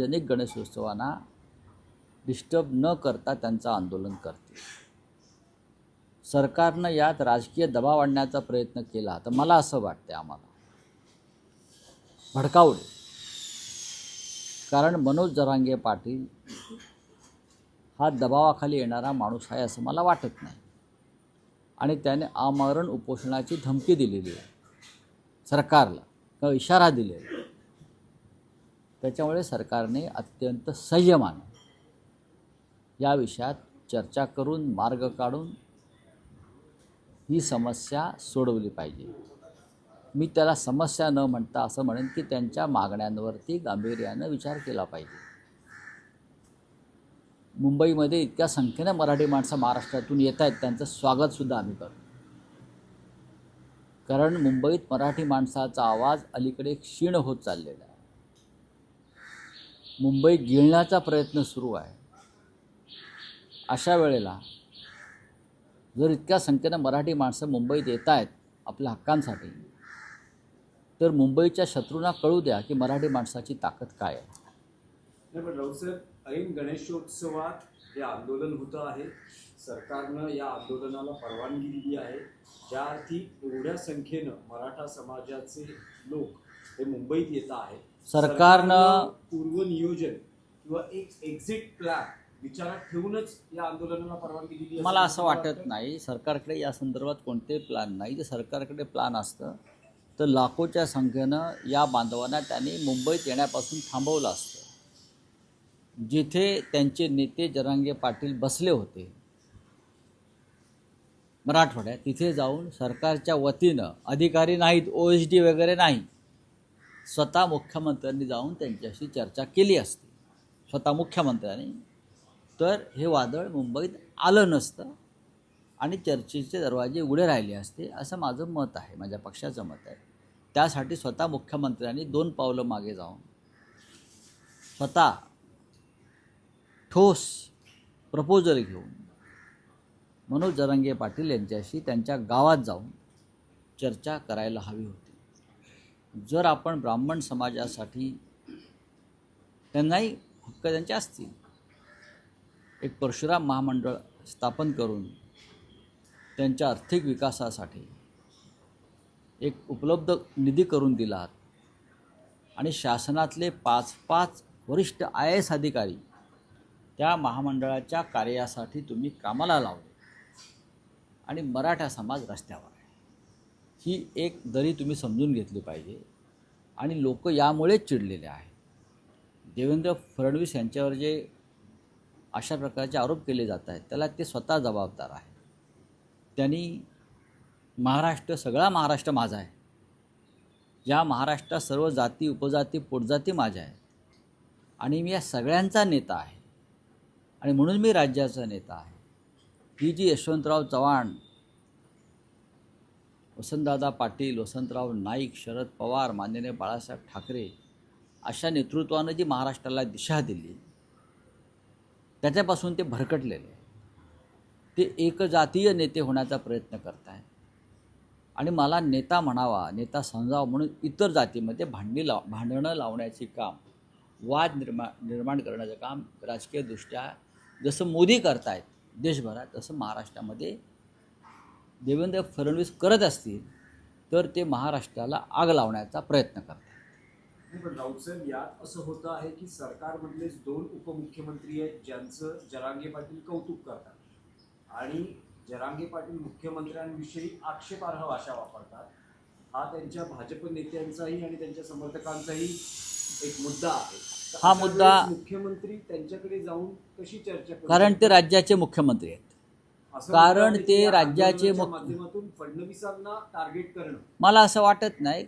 सार्वजनिक गणेशोत्सवांना डिस्टर्ब न करता त्यांचं आंदोलन करते सरकारनं यात राजकीय दबाव आणण्याचा प्रयत्न केला तर मला असं वाटतं आम्हाला. भडकावले कारण मनोज जरांगे पाटील हा दबावाखाली येणारा माणूस आहे असं मला वाटत नाही. आणि त्याने आमरण उपोषणाची धमकी दिलेली आहे. सरकारला किंवा इशारा दिलेला आहे. त्याच्यामुळे सरकारने अत्यंत संयमान या विषयात चर्चा करून मार्ग काढून ही समस्या सोडवली पाहिजे. मी त्याला समस्या न म्हणता असं म्हणेन की त्यांच्या मागण्यांवरती गांभीर्यानं विचार केला पाहिजे. मुंबईमध्ये इतक्या संख्येनं मराठी माणसं महाराष्ट्रातून येत आहेत त्यांचं स्वागतसुद्धा आम्ही करतो. कारण मुंबईत मराठी माणसाचा आवाज अलीकडे क्षीण होत चाललेला आहे. मुंबई गिळण्याचा प्रयत्न सुरू आहे. अशा वेळेला जर इतक्या संख्येनं मराठी माणसं मुंबईत येत आहेत आपल्या हक्कांसाठी तर मुंबईच्या शत्रूंना कळू द्या की मराठी माणसाची ताकद काय आहे. नाही पण ऐन गणेशोत्सवात हे आंदोलन होतं आहे सरकारनं या आंदोलनाला परवानगी दिली आहे. ज्या अर्थी एवढ्या संख्येनं मराठा समाजाचे लोक हे मुंबईत येत आहेत. सरकारनं- पूर्वनियोजन किंवा एक एक्झिट प्लॅन विचारात ठेवूनच या आंदोलनाला परवानगी दिली मला असं वाटत नाही. सरकारकडे या संदर्भात कोणतेही प्लॅन नाही. जर सरकारकडे प्लॅन असतं तर लाखोच्या संख्येनं या बांधवांना त्यांनी मुंबईत येण्यापासून थांबवलं असतं. जिथे त्यांचे नेते जरांगे पाटील बसले होते मराठवाड्यात तिथे जाऊन सरकारच्या वतीनं अधिकारी नाहीत ओ एच डी वगैरे नाही. स्वतः मुख्यमंत्र्यांनी जाऊन त्यांच्याशी चर्चा केली असती. स्वतः मुख्यमंत्र्यांनी. तर हे वादळ मुंबईत आलं नसतं आणि चर्चेचे दरवाजे उघडे राहिले असते असं माझं मत आहे माझ्या पक्षाचं मत आहे. त्यासाठी स्वतः मुख्यमंत्र्यांनी दोन पावलं मागे जाऊन स्वतः ठोस प्रपोजल घेऊन मनोज जरांगे पाटील यांच्याशी त्यांच्या गावात जाऊन चर्चा करायला हवी होती. जर आपण ब्राह्मण समाजासाठी त्यांनाही हक्क त्यांचे असतील. एक परशुराम महामंडळ स्थापन करून त्यांच्या आर्थिक विकासासाठी एक उपलब्ध निधी करून दिलात आणि शासनातले पाच पाच वरिष्ठ आय एस अधिकारी त्या महामंडळाच्या कार्यासाठी तुम्ही कामाला लावले. आणि मराठा समाज रस्त्यावर आहे. ही एक दरी तुम्ही समजून घेतली पाहिजे. आणि लोक यामुळेच चिडलेले आहेत. देवेंद्र फडणवीस यांच्यावर जे अशा प्रकारचे आरोप केले जात आहेत त्याला ते स्वतः जबाबदार आहे त्यांनी महाराष्ट्र सगळा महाराष्ट्र माझा आहे. या महाराष्ट्रात सर्व जाती उपजाती पोटजाती माझ्या आहेत. आणि मी या सगळ्यांचा नेता आहे. आणि म्हणून मी राज्याचा नेता आहे. ही जी. यशवंतराव चव्हाण वसंतदादा पाटील वसंतराव नाईक शरद पवार माननीय बाळासाहेब ठाकरे अशा नेतृत्वानं जी महाराष्ट्राला दिशा दिली त्याच्यापासून ते भरकटलेले. ते एकजातीय नेते होण्याचा प्रयत्न करत आहेत आणि मला नेता म्हणावा नेता समजावा म्हणून इतर जातीमध्ये भांडी लाव भांडणं लावण्याचे काम वाद निर्मा निर्माण करण्याचं काम राजकीयदृष्ट्या जसं मोदी करतायत देशभरात तसं महाराष्ट्रामध्ये देवेंद्र फडणवीस करत असतील तर ते महाराष्ट्राला आग लावण्याचा प्रयत्न करतात. पण राऊतसाहेब यात असं होतं आहे की सरकारमधलेच दोन उपमुख्यमंत्री आहेत ज्यांचं जरांगे पाटील कौतुक करतात. आणि जरांगे पाटील मुख्यमंत्र्यांविषयी आक्षेपार्ह भाषा वापरतात. हा त्यांच्या भाजप नेत्यांचाही आणि त्यांच्या समर्थकांचाही एक मुद्दा आहे. हा मुद्दा- मुख्यमंत्री त्यांच्याकडे जाऊन कशी चर्चा करू कारण ते? राज्याचे मुख्यमंत्री आहेत. कारण ते राज्याचे फडणवीसांना टार्गेट करणं. मला असं वाटत नाही.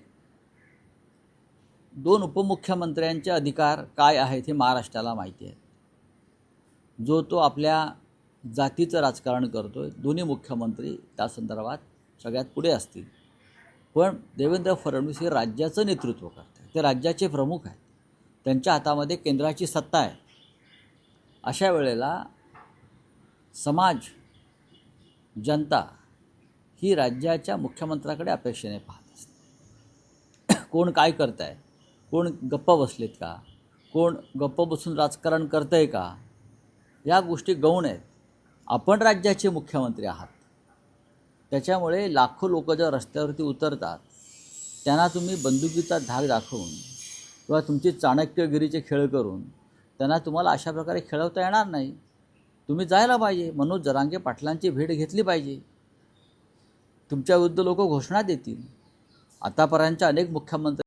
दोन उपमुख्यमंत्र्यांचे अधिकार काय आहेत हे महाराष्ट्राला माहिती आहे. जो तो आपल्या जातीचं राजकारण करतो आहे दोन्ही मुख्यमंत्री त्या संदर्भात सगळ्यात पुढे असतील. पण देवेंद्र फडणवीस हे राज्याचं नेतृत्व करत आहेत ते राज्याचे प्रमुख आहेत. त्यांच्या हातामध्ये केंद्राची सत्ता आहे. अशा वेळेला समाज जनता ही राज्याच्या मुख्यमंत्र्याकडे अपेक्षेने पाहत असते. कोण काय करत आहे कोण गप्प बसलेत का? कोण गप्प बसून राजकारण करतं आहे का? या गोष्टी गौण आहेत. आपण राज्याचे मुख्यमंत्री आहात. त्याच्यामुळे लाखो लोक ज्या रस्त्यावरती उतरतात त्यांना तुम्ही बंदुकीचा धाक दाखवून किंवा तुमची चाणक्यगिरीचे खेळ करून त्यांना तुम्हाला अशा प्रकारे खेळवता येणार नाही. तुम्ही जायला पाहिजे. मनोज जरांगे पाटलांची भेट घेतली पाहिजे. तुमच्याविरुद्ध लोक घोषणा देतील. आतापर्यंतच्या अनेक मुख्यमंत्री